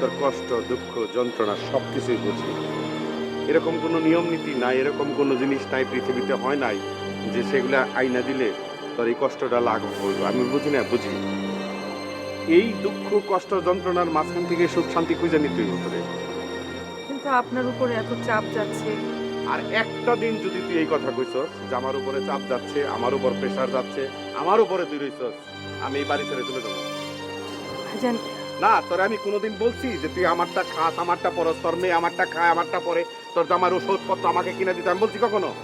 তোর কষ্ট দুঃখ যন্ত্রণা সব কিছুই বুঝি। এরকম কোনো নিয়ম নীতি নাই এরকম কোনো জিনিস নাই পৃথিবীতে হয় নাই যে সেগুলা আইনা দিলে তোর এই কষ্টটা লাঘব হইল আমি বুঝি না বুঝি। এই দুঃখ কষ্ট যন্ত্রণার মাঝখান থেকে সুখ শান্তি খুঁজে নিতে হইব তোরে। কিন্তু আপনার উপরে এত চাপ যাচ্ছে। আর একটা দিন যদি তুই এই কথা কইছস যে আমার উপরে চাপ যাচ্ছে আমার উপর প্রেশার যাচ্ছে আমার উপরে তুই রইছস আমি এই বাড়ি ছেড়ে চলে যাব। ভাইজান না, তোর আমি কোনোদিন বলছি যে তুই আমারটা খাস, আমারটা পরস, তোর মেয়ে আমারটা খায়, আমারটা পরে, তোর আমার ওষুধপত্র আমাকে কিনে দিতে। আমি বলছি কখনো?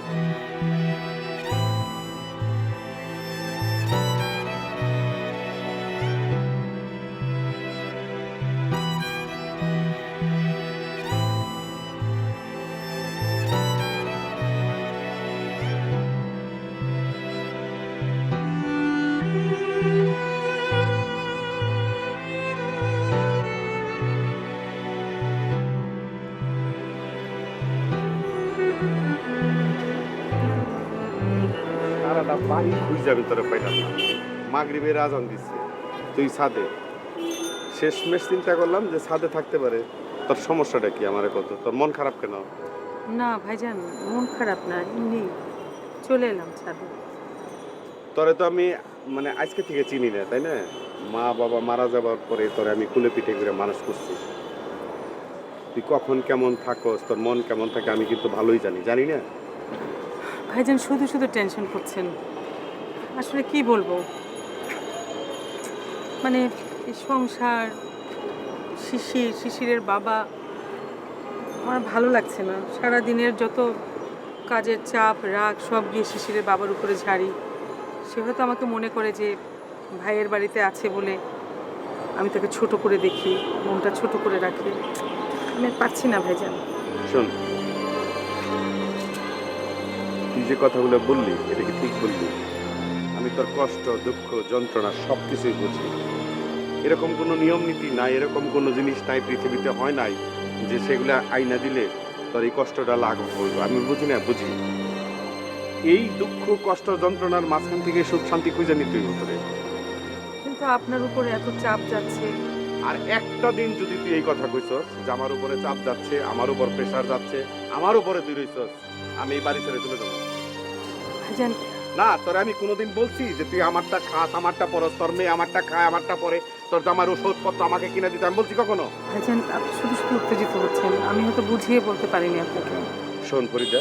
সারাটা বাড়ি খুঁজে যাবে তোরে পাইলাম না। মাগরিবের আজান দিচ্ছে তুই ছাদে। শেষমেশ চিন্তা করলাম যে ছাদে থাকতে পারে। তোর সমস্যাটা কি আমার কত? তোর মন খারাপ কেন? না ভাইজান মন খারাপ না এমনি। চলে এলাম ছাদে। তোরে তো আমি মানে আজকে থেকে চিনি না তাই না? মা বাবা মারা যাবার পরে তোরে আমি কুলে পিঠে করে মানুষ করছি। তুই কখন কেমন থাকস তোর মন কেমন থাকে আমি কিন্তু ভালোই জানি জানি না? ভাইজান, শুধু শুধু টেনশন করছেন। আসলে কি বলব? মানে সংসার, শিশির, শিশিরের বাবা, আমার ভালো লাগছে না। সারা দিনের যত কাজের চাপ, রাগ, সব গিয়ে শিশিরের বাবার উপরে ঝাড়ি। সে হয়তো আমাকে মনে করে যে, ভাইয়ের বাড়িতে আছে বলে আমি তাকে ছোট করে দেখি, মনটা ছোট করে রাখি। আমি পারছি না, ভাইজান। শোন তুই যে কথাগুলো বললি এটা কি ঠিক বললি? আমি তোর কষ্ট দুঃখ যন্ত্রণা সব কিছুই বুঝি। এরকম কোনো নিয়ম নীতি নাই এরকম কোনো জিনিস নাই পৃথিবীতে হয় নাই যে সেগুলা আইনা দিলে তোর এই কষ্টটা লাঘব হইল আমি বুঝি না বুঝি। এই দুঃখ কষ্ট যন্ত্রণার মাঝখান থেকে সুখ শান্তি খুঁজে নিতে হইব তোরে। কিন্তু আপনার উপরে এত চাপ যাচ্ছে। আর একটা দিন যদি তুই এই কথা কইছস যে আমার উপরে চাপ যাচ্ছে আমার উপর প্রেশার যাচ্ছে আমার উপরে তুই রইছস আমি এই বাড়ি ছেড়ে চলে যাব। ভাইজান। না তোরে আমি কোনোদিন বলছি যে তুই আমারটা খাস আমারটা পরস তোর মেয়ে আমারটা খায় আমারটা পরে তোর জামার ওষুধপত্র আমাকে কিনে দিতে। আমি বলছি কখনো? ভাইজান আপনি শুধু শুধু উত্তেজিত হচ্ছেন। আমি হয়তো বুঝিয়ে বলতে পারিনি আপনাকে। শোন ফরিদা।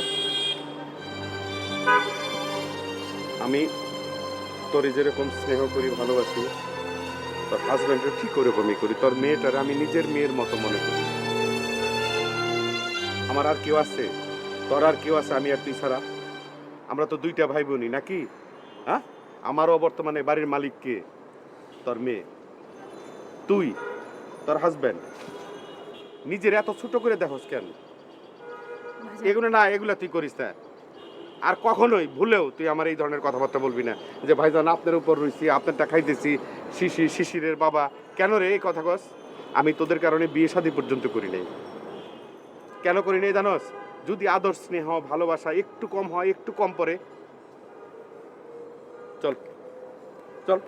আমি তোর যেরকম স্নেহ করি ভালোবাসি তোর হাজব্যান্ডের ঠিক ওরকমই করি? তোর মেয়েটার আমি নিজের মেয়ের মতো মনে করি। আমার আর কেউ আছে? তোর আর কেউ আছে? আমি আর তুই ছাড়া? আমরা তো দুইটা ভাই বোনই নাকি? হ্যাঁ? আমারও বর্তমানে বাড়ির মালিক কে? তোর মেয়ে। তুই তোর হাজব্যান্ড নিজের এত ছোট করে দেখোস কেন? এগুলো না এগুলো তুই করিস না। আর কখনোই ভুলেও তুই আমার এই ধরনের কথাবার্তা বলবি না। যে ভাইজান আপনার উপর রইছি আপনারটা খাইতেছি শিশির শিশিরের বাবা। কেন রে এই কথা কস? আমি তোদের কারণে বিয়ে শাদী পর্যন্ত করি নাই। কেন করি নাই জানোস? যদি আদর স্নেহ ভালোবাসা একটু কম হয় একটু কম পরে চল চল।